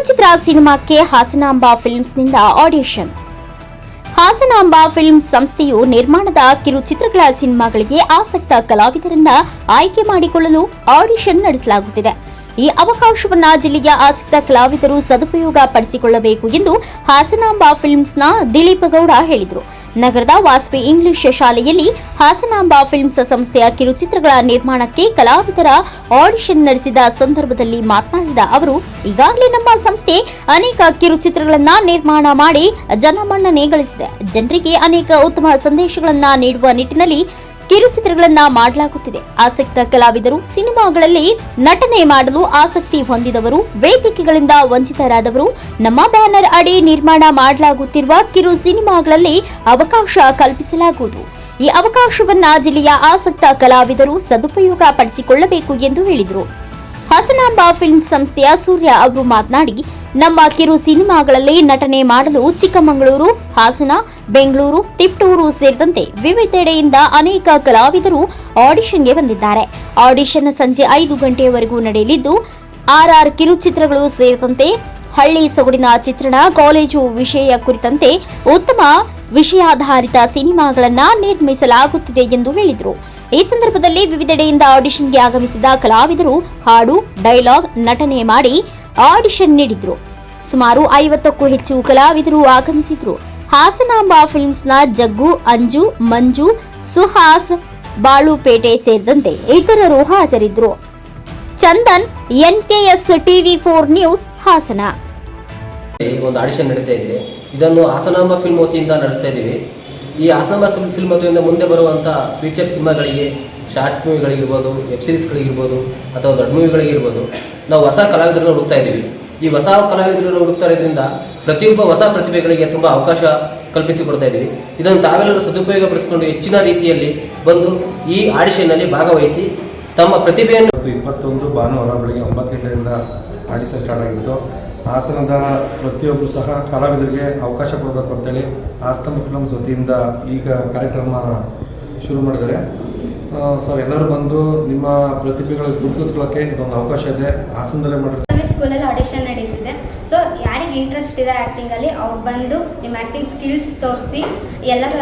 ಕಿರುಚಿತ್ರ ಸಿನಿಮಾಕ್ಕೆ ಹಾಸನಾಂಬ ಫಿಲ್ಮ್ಸ್ನಿಂದ ಆಡಿಷನ್. ಹಾಸನಾಂಬ ಫಿಲ್ಮ್ ಸಂಸ್ಥೆಯು ನಿರ್ಮಾಣದ ಕಿರುಚಿತ್ರಗಳ ಸಿನಿಮಾಗಳಿಗೆ ಆಸಕ್ತ ಕಲಾವಿದರನ್ನ ಆಯ್ಕೆ ಮಾಡಿಕೊಳ್ಳಲು ಆಡಿಷನ್ ನಡೆಸಲಾಗುತ್ತಿದೆ. ಈ ಅವಕಾಶವನ್ನ ಜಿಲ್ಲೆಯ ಆಸಕ್ತ ಕಲಾವಿದರು ಸದುಪಯೋಗ ಪಡಿಸಿಕೊಳ್ಳಬೇಕು ಎಂದು ಹಾಸನಾಂಬ ಫಿಲ್ಮ್ಸ್ನ ದಿಲೀಪ ಗೌಡ ಹೇಳಿದರು. ನಗರದ ವಾಸವಿ ಇಂಗ್ಲಿಷ್ ಶಾಲೆಯಲ್ಲಿ ಹಾಸನಾಂಬ ಫಿಲ್ಮ್ಸ್ ಸಂಸ್ಥೆಯ ಕಿರುಚಿತ್ರಗಳ ನಿರ್ಮಾಣಕ್ಕೆ ಕಲಾವಿದರ ಆಡಿಷನ್ ನಡೆಸಿದ ಸಂದರ್ಭದಲ್ಲಿ ಮಾತನಾಡಿದ ಅವರು, ಈಗಾಗಲೇ ನಮ್ಮ ಸಂಸ್ಥೆ ಅನೇಕ ಕಿರುಚಿತ್ರಗಳನ್ನು ನಿರ್ಮಾಣ ಮಾಡಿ ಜನಮನ್ನಣೆ ಗಳಿಸಿದೆ. ಜನರಿಗೆ ಅನೇಕ ಉತ್ತಮ ಸಂದೇಶಗಳನ್ನು ನೀಡುವ ನಿಟ್ಟಿನಲ್ಲಿ ಕಿರುಚಿತ್ರಗಳನ್ನ ಮಾಡಲಾಗುತ್ತಿದೆ. ಆಸಕ್ತ ಕಲಾವಿದರು ಸಿನಿಮಾಗಳಲ್ಲಿ ನಟನೆ ಮಾಡಲು ಆಸಕ್ತಿ ಹೊಂದಿದವರು, ವೇದಿಕೆಗಳಿಂದ ವಂಚಿತರಾದವರು, ನಮ್ಮ ಬ್ಯಾನರ್ ಅಡಿ ನಿರ್ಮಾಣ ಮಾಡಲಾಗುತ್ತಿರುವ ಕಿರು ಸಿನಿಮಾಗಳಲ್ಲಿ ಅವಕಾಶ ಕಲ್ಪಿಸಲಾಗುವುದು. ಈ ಅವಕಾಶವನ್ನ ಜಿಲ್ಲೆಯ ಆಸಕ್ತ ಕಲಾವಿದರು ಸದುಪಯೋಗ ಪಡಿಸಿಕೊಳ್ಳಬೇಕು ಎಂದು ಹೇಳಿದರು. ಹಾಸನಾಂಬ ಫಿಲ್ಮ್ ಸಂಸ್ಥೆಯ ಸೂರ್ಯ ಅವರು ಮಾತನಾಡಿ ನಮ್ಮ ಕಿರು ಸಿನಿಮಾಗಳಲ್ಲಿ ನಟನೆ ಮಾಡಲು ಚಿಕ್ಕಮಗಳೂರು, ಹಾಸನ, ಬೆಂಗಳೂರು, ತಿಪ್ಟೂರು ಸೇರಿದಂತೆ ವಿವಿಧೆಡೆಯಿಂದ ಅನೇಕ ಕಲಾವಿದರು ಆಡಿಷನ್ಗೆ ಬಂದಿದ್ದಾರೆ. ಆಡಿಷನ್ ಸಂಜೆ ಐದು ಗಂಟೆಯವರೆಗೂ ನಡೆಯಲಿದ್ದು, ಆರ್ಆರ್ ಕಿರುಚಿತ್ರಗಳು ಸೇರಿದಂತೆ ಹಳ್ಳಿ ಸೊಗಡಿನ ಚಿತ್ರಣ, ಕಾಲೇಜು ವಿಷಯ ಕುರಿತಂತೆ ಉತ್ತಮ ವಿಷಯಾಧಾರಿತ ಸಿನಿಮಾಗಳನ್ನ ನಿರ್ಮಿಸಲಾಗುತ್ತಿದೆ ಎಂದು ಹೇಳಿದರು. ಈ ಸಂದರ್ಭದಲ್ಲಿ ವಿವಿಧೆಡೆಯಿಂದ ಆಡಿಷನ್ಗೆ ಆಗಮಿಸಿದ ಕಲಾವಿದರು ಹಾಡು, ಡೈಲಾಗ್, ನಟನೆ ಮಾಡಿ ಆಡಿಷನ್ ನೀಡಿದ್ರು. ಸುಮಾರು ಐವತ್ತಕ್ಕೂ ಹೆಚ್ಚು ಕಲಾವಿದರು ಆಗಮಿಸಿದ್ರು. ಹಾಸನಾಂಬ ಫಿಲ್ಮ್ಸ್ನ ಜಗ್ಗು, ಅಂಜು, ಮಂಜು, ಸುಹಾಸ್, ಬಾಳುಪೇಟೆ ಸೇರಿದಂತೆ ಇತರರು ಹಾಜರಿದ್ದರು Chandan N K S TV four news, Hassan. ಒಂದು ಆಡಿಷನ್ ನಡೀತಾ ಇದೆ. ಇದನ್ನು ಹಾಸನಾಂಬ ಫಿಲ್ಮ್ ವತಿಯಿಂದ ನಡೆಸ್ತಾ ಇದ್ದೀವಿ. ಈ ಹಾಸನಾಂಬ ಫಿಲ್ಮ್ ವತಿಯಿಂದ ಮುಂದೆ ಬರುವಂಥ ಫೀಚರ್ ಸಿನಿಮಾಗಳಿಗೆ ಶಾರ್ಟ್ ಮೂವಿಗಳಿಗಿರ್ಬೋದು, ವೆಬ್ ಸೀರೀಸ್ಗಳಿಗಿರ್ಬೋದು, ಅಥವಾ ದೊಡ್ಡ ಮೂವಿಗಳಿಗಿರ್ಬೋದು, ನಾವು ಹೊಸ ಕಲಾವಿದರನ್ನು ಹುಡುಕ್ತಾ ಇದ್ದೀವಿ. ಈ ಹೊಸ ಕಲಾವಿದರನ್ನು ಹುಡುಕ್ತಾ ಇರೋದ್ರಿಂದ ಪ್ರತಿಯೊಬ್ಬ ಹೊಸ ಪ್ರತಿಭೆಗಳಿಗೆ ತುಂಬ ಅವಕಾಶ ಕಲ್ಪಿಸಿಕೊಡ್ತಾ ಇದ್ದೀವಿ. ಇದನ್ನು ತಾವೆಲ್ಲರೂ ಸದುಪಯೋಗ ಪಡಿಸಿಕೊಂಡು ಹೆಚ್ಚಿನ ರೀತಿಯಲ್ಲಿ ಬಂದು ಈ ಆಡಿಷನ್ನಲ್ಲಿ ಭಾಗವಹಿಸಿ ತಮ್ಮ ಪ್ರತಿಭೆಯನ್ನು ಇಪ್ಪತ್ತೊಂದು ಭಾನುವಾರ ಬೆಳಗ್ಗೆ ಒಂಬತ್ತು ಗಂಟೆಯಿಂದ ಆಡಿಷನ್ ಸ್ಟಾರ್ಟ್ ಆಗಿತ್ತು. ಹಾಸನದ ಪ್ರತಿಯೊಬ್ಬರು ಸಹ ಕಲಾವಿದರಿಗೆ ಅವಕಾಶ ಕೊಡಬೇಕು ಅಂತೇಳಿ ಆಸ್ತಮ ಫಿಲಮ್ಸ್ ವತಿಯಿಂದ ಈಗ ಕಾರ್ಯಕ್ರಮ ಶುರು ಮಾಡಿದ್ದಾರೆ. ಸರ್ ಎಲ್ಲರೂ ಬಂದು ನಿಮ್ಮ ಪ್ರತಿಭೆಗಳಿಗೆ ಗುರುತಿಸ್ಕೊಳ್ಳೋಕ್ಕೆ ಇದೊಂದು ಅವಕಾಶ ಇದೆ. ಹಾಸನದಲ್ಲೇ ಮಾಡಿರ್ತಾರೆ? ಸ್ಕೂಲಲ್ಲಿ ಆಡಿಷನ್ ನಡೀತಿದೆ. ಸೊ ಯಾರಿಗೆ ಇಂಟ್ರೆಸ್ಟ್ ಇದೆ ಆ್ಯಕ್ಟಿಂಗಲ್ಲಿ ಅವ್ರು ಬಂದು ನಿಮ್ಮ ಆ್ಯಕ್ಟಿಂಗ್ ಸ್ಕಿಲ್ಸ್ ತೋರಿಸಿ, ಎಲ್ಲರೂ